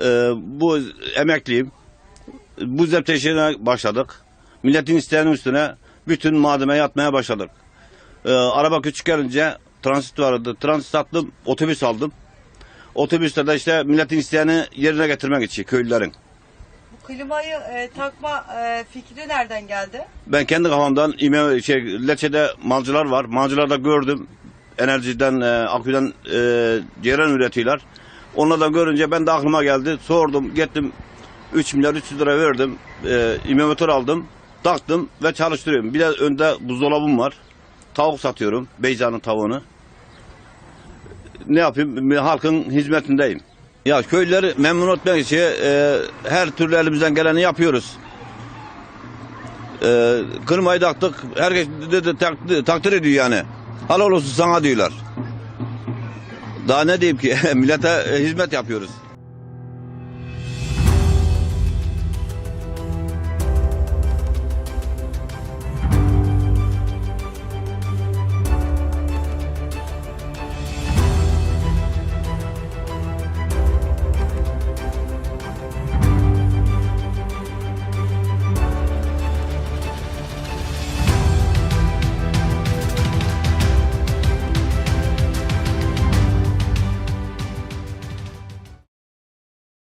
Ee, bu emekliyim. Bu zepteşine başladık. Milletin isteğinin üstüne bütün malzeme yatmaya başladık. Ee, araba küçük gelince transit vardı. Transit attım, otobüs aldım. Otobüste de işte milletin isteğini yerine getirmek için köylülerin. Klimayı e, takma e, fikri nereden geldi? Ben kendi kafamdan İme, şey, Leçe'de malcılar var. Malcılarda gördüm. Enerjiden, e, aküden e, ceyran üretiyorlar. Onlardan görünce ben de aklıma geldi. Sordum, gittim 3 milyar 300 lira verdim. E, İme motor aldım, taktım ve çalıştırıyorum. Bir de önde buzdolabım var. Tavuk satıyorum, Beyza'nın tavuğunu. Ne yapayım? Halkın hizmetindeyim. Ya köylüleri memnun etmek için e, her türlü elimizden geleni yapıyoruz. Ee, kırmayı taktık. Herkes de, de, tak- takdir ediyor yani. Halal olsun sana diyorlar. Daha ne diyeyim ki? Millete e, hizmet yapıyoruz.